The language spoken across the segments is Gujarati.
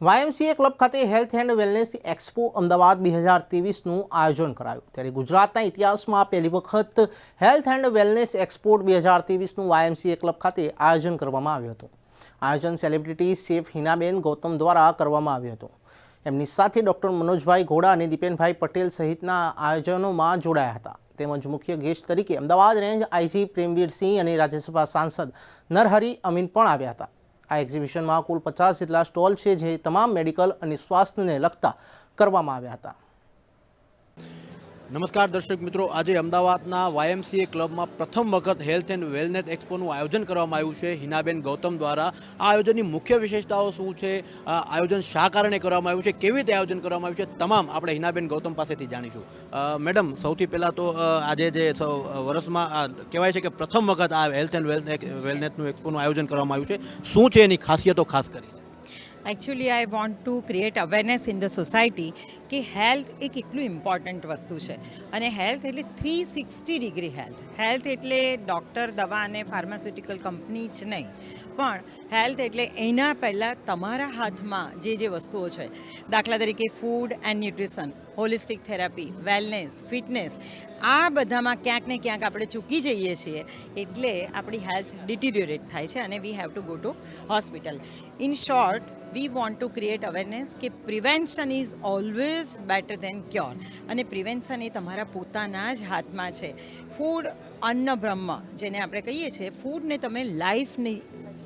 વાયએમસીએ ક્લબ ખાતે health and wellness expo Ahmedabad બે હજાર ત્રેવીસનું આયોજન કરાયું. ત્યારે ગુજરાતના ઇતિહાસમાં પહેલી વખત હેલ્થ એન્ડ વેલનેસ એક્સપો બે હજાર ત્રેવીસનું વાયએમસીએ ક્લબ ખાતે આયોજન કરવામાં આવ્યું હતું. આયોજન સેલિબ્રિટી શેફ હિનાબેન ગૌતમ દ્વારા કરવામાં આવ્યું હતું. એમની સાથે ડૉક્ટર મનોજભાઈ ઘોડા અને દીપેનભાઈ પટેલ સહિતના આયોજનોમાં જોડાયા હતા. તેમજ મુખ્ય ગેસ્ટ તરીકે અમદાવાદ રેન્જ આઈજી પ્રેમવીરસિંહ અને રાજ્યસભા સાંસદ નરહરી અમીન પણ આવ્યા હતા. આ એક્ઝિબિશનમાં કુલ પચાસ જેટલા સ્ટોલ છે, જે તમામ મેડિકલ અને સ્વાસ્થ્યને લગતા કરવામાં આવ્યા હતા. નમસ્કાર દર્શક મિત્રો. આજે અમદાવાદના વાયએમસીએ ક્લબમાં પ્રથમ વખત હેલ્થ એન્ડ વેલનેસ એક્સપોનું આયોજન કરવામાં આવ્યું છે. હિનાબેન ગૌતમ દ્વારા આ આયોજનની મુખ્ય વિશેષતાઓ શું છે? આયોજન શા કારણે કરવામાં આવ્યું છે? કેવી રીતે આયોજન કરવામાં આવ્યું છે? તમામ આપણે હિનાબેન ગૌતમ પાસેથી જાણીશું. મેડમ, સૌથી પહેલાં તો આજે જે વર્ષમાં કહેવાય છે કે પ્રથમ વખત આ હેલ્થ એન્ડ વેલનેસનું એક્સપોનું આયોજન કરવામાં આવ્યું છે. શું છે એની ખાસિયતો ખાસ કરી actually I want to create awareness in the society કે હેલ્થ એક કેટલું ઇમ્પોર્ટન્ટ વસ્તુ છે અને હેલ્થ એટલે three sixty degree health health એટલે ડૉક્ટર દવા અને ફાર્માસ્યુટિકલ કંપની જ નહીં પણ હેલ્થ એટલે એના પહેલાં તમારા હાથમાં જે જે વસ્તુઓ છે દાખલા તરીકે food and nutrition holistic therapy wellness fitness આ બધામાં ક્યાંક ને ક્યાંક આપણે ચૂકી જઈએ છીએ એટલે આપણી હેલ્થ ડિટિરિયોરેટ થાય છે અને we have to go to hospital in short we want to create awareness કે prevention is always better than cure અને પ્રિવેન્શન એ તમારા પોતાના જ હાથમાં છે. ફૂડ અન્ન બ્રહ્મ, જેને આપણે કહીએ છીએ ફૂડને તમે લાઈફની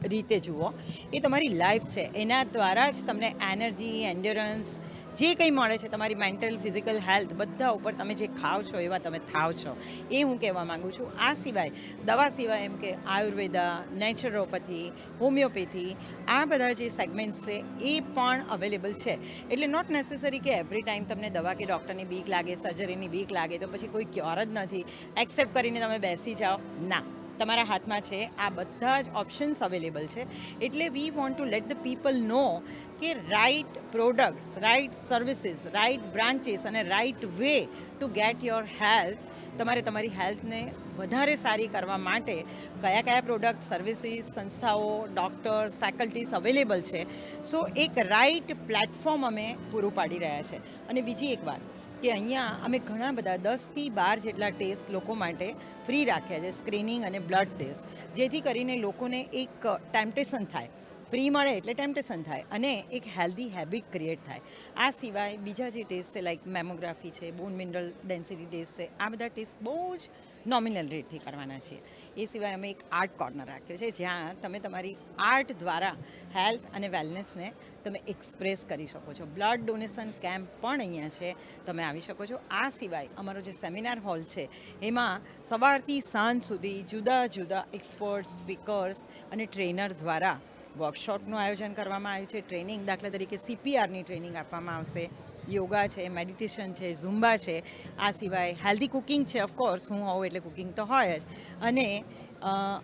રીતે જુઓ, એ તમારી લાઈફ છે. એના દ્વારા જ તમને એનર્જી, એન્ડ્યોરન્સ, જે કંઈ મળે છે, તમારી મેન્ટલ, ફિઝિકલ હેલ્થ, બધા ઉપર તમે જે ખાઓ છો, એવા તમે થાવ છો. એ હું કહેવા માગું છું. આ સિવાય, દવા સિવાય એમ કે આયુર્વેદા, નેચરોપેથી, હોમિયોપેથી, આ બધા જે સેગમેન્ટ્સ છે, એ પણ અવેલેબલ છે. એટલે નોટ નેસેસરી કે એવરી ટાઈમ તમને દવા કે ડૉક્ટરની બીક લાગે સર્જરીની બીક લાગે, તો પછી કોઈ ક્યોર જ નથી. એક્સેપ્ટ કરીને તમે બેસી જાઓ. ના. તમારા હાથમાં છે. આ બધા જ ઓપ્શન્સ અવેલેબલ છે. એટલે we want to let the people know કે right products right services right branches અને right way to get your health તમારે તમારી હેલ્થને વધારે સારી કરવા માટે કયા કયા પ્રોડક્ટ સર્વિસીસ સંસ્થાઓ ડૉક્ટર્સ ફેકલ્ટીસ અવેલેબલ છે. સો એક રાઇટ પ્લેટફોર્મ અમે પૂરું પાડી રહ્યા છે. અને બીજી એક વાત કે અહીંયા અમે ઘણા બધા દસથી બાર જેટલા ટેસ્ટ લોકો માટે ફ્રી રાખ્યા છે, સ્ક્રીનિંગ અને બ્લડ ટેસ્ટ. જેથી કરીને લોકોને એક ટેમ્પટેશન થાય. ફ્રી મળે એટલે ટેમ્પટેશન થાય અને એક હેલ્ધી હેબિટ ક્રિએટ થાય. આ સિવાય બીજા જે ટેસ્ટ છે લાઈક મેમોગ્રાફી છે બોન મિનરલ ડેન્સિટી ટેસ્ટ છે, આ બધા ટેસ્ટ બહુ જ નોમિનલ રેટથી કરવાના છીએ એ સિવાય અમે એક આર્ટ કોર્નર રાખ્યો છે, જ્યાં તમે તમારી આર્ટ દ્વારા હેલ્થ અને વેલનેસને તમે એક્સપ્રેસ કરી શકો છો. બ્લડ ડોનેશન કેમ્પ પણ અહીંયા છે, તમે આવી શકો છો. આ સિવાય અમારો જે સેમિનાર હોલ છે, એમાં સવારથી સાંજ સુધી જુદા જુદા એક્સપર્ટ સ્પીકર્સ અને ટ્રેનર દ્વારા વર્કશોપનું આયોજન કરવામાં આવ્યું છે, ટ્રેનિંગ દાખલા તરીકે સીપીઆરની ટ્રેનિંગ આપવામાં આવશે. યોગા છે, મેડિટેશન છે, ઝુંબા છે, આ સિવાય હેલ્ધી કુકિંગ છે ઓફકોર્સ હું હોઉં એટલે કુકિંગ તો હોય જ. અને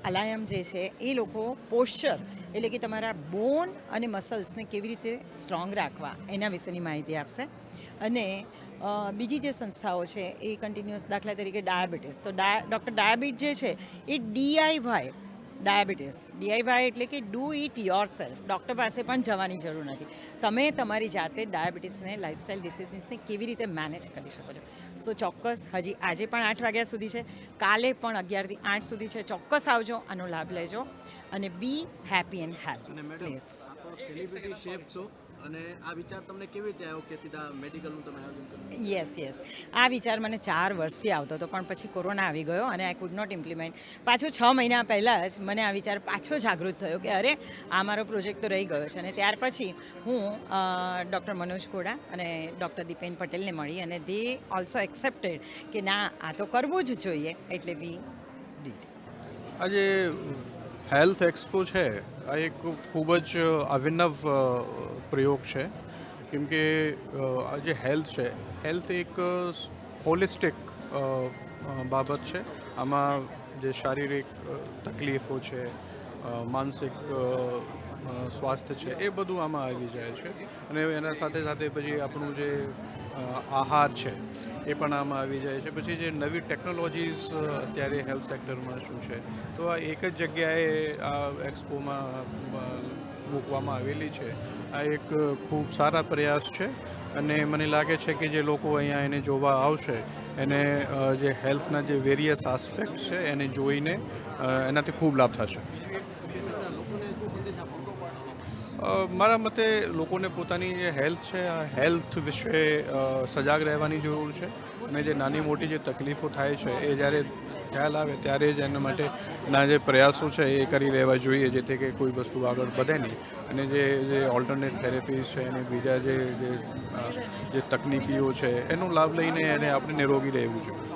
અલાયમ જે છે, એ લોકો પોશ્ચર એટલે કે તમારા બોન અને મસલ્સને કેવી રીતે સ્ટ્રોંગ રાખવા, એના વિશેની માહિતી આપશે. અને બીજી જે સંસ્થાઓ છે, એ કન્ટિન્યુઅસ દાખલા તરીકે ડાયાબિટીસ. તો ડા ડૉક્ટર ડાયાબિટ જે છે, એ ડીઆઈવાય ડાયાબિટીસ. ડીઆઈવાય એટલે કે do it yourself doctor પાસે પણ જવાની જરૂર નથી. તમે તમારી જાતે ડાયાબિટીસને લાઇફસ્ટાઇલ ડિસીઝને કેવી રીતે મેનેજ કરી શકો છો? સો ચોક્કસ હજી આજે પણ આઠ વાગ્યા સુધી છે. કાલે પણ અગિયારથી આઠ સુધી છે. ચોક્કસ આવજો આનો લાભ લેજો. અને be happy and health please અને આ વિચાર તમને કેવી રીતે આવ્યો કે સીધા મેડિકલનું તમે આયોજન કર્યું? યસ યસ આ વિચાર મને ચાર વર્ષથી આવતો હતો પણ પછી કોરોના આવી ગયો અને આઈ કુડ નોટ ઇમ્પ્લિમેન્ટ પાછો છ મહિના પહેલાં જ મને આ વિચાર પાછો જાગૃત થયો કે અરે આ મારો પ્રોજેક્ટ તો રહી ગયો છે. અને ત્યાર પછી હું ડૉક્ટર મનોજ કોડા અને ડૉક્ટર દીપેન પટેલને મળી અને દે ઓલ્સો એક્સેપ્ટેડ કે ના આ તો કરવું જ જોઈએ એટલે વી ડીડ આજે હેલ્થ એક્સપો છે, આ એક ખૂબ જ અભિનવ પ્રયોગ છે. કેમ કે આ જે હેલ્થ છે, હેલ્થ એક હોલિસ્ટિક બાબત છે. આમાં જે શારીરિક તકલીફો છે માનસિક સ્વાસ્થ્ય છે, એ બધું આમાં આવી જાય છે. અને એના સાથે સાથે પછી આપણું જે આહાર છે એ પણ આમાં આવી જાય છે. પછી જે નવી ટેકનોલોજીસ અત્યારે હેલ્થ સેક્ટરમાં શું છે? તો આ એક જ જગ્યાએ આ એક્સપોમાં મૂકવામાં આવેલી છે. આ એક ખૂબ સારા પ્રયાસ છે અને મને લાગે છે કે જે લોકો અહીંયા એને જોવા આવશે, એને જે હેલ્થના જે વેરિયસ આસ્પેક્ટ છે એને જોઈને એનાથી ખૂબ લાભ થશે. મારા મતે લોકોને પોતાની જે હેલ્થ છે, આ હેલ્થ વિશે સજાગ રહેવાની જરૂર છે. અને જે નાની મોટી જે તકલીફો થાય છે, એ જ્યારે ખ્યાલ આવે ત્યારે જ એના માટે ના જે પ્રયાસો છે, એ કરી લેવા જોઈએ, જેથી કે કોઈ વસ્તુ આગળ વધે નહીં. અને જે જે ઓલ્ટરનેટ થેરેપીઝ છે, અને બીજા જે જે તકનીકીઓ છે, એનો લાભ લઈને એને આપણે નિરોગી રહેવું જોઈએ.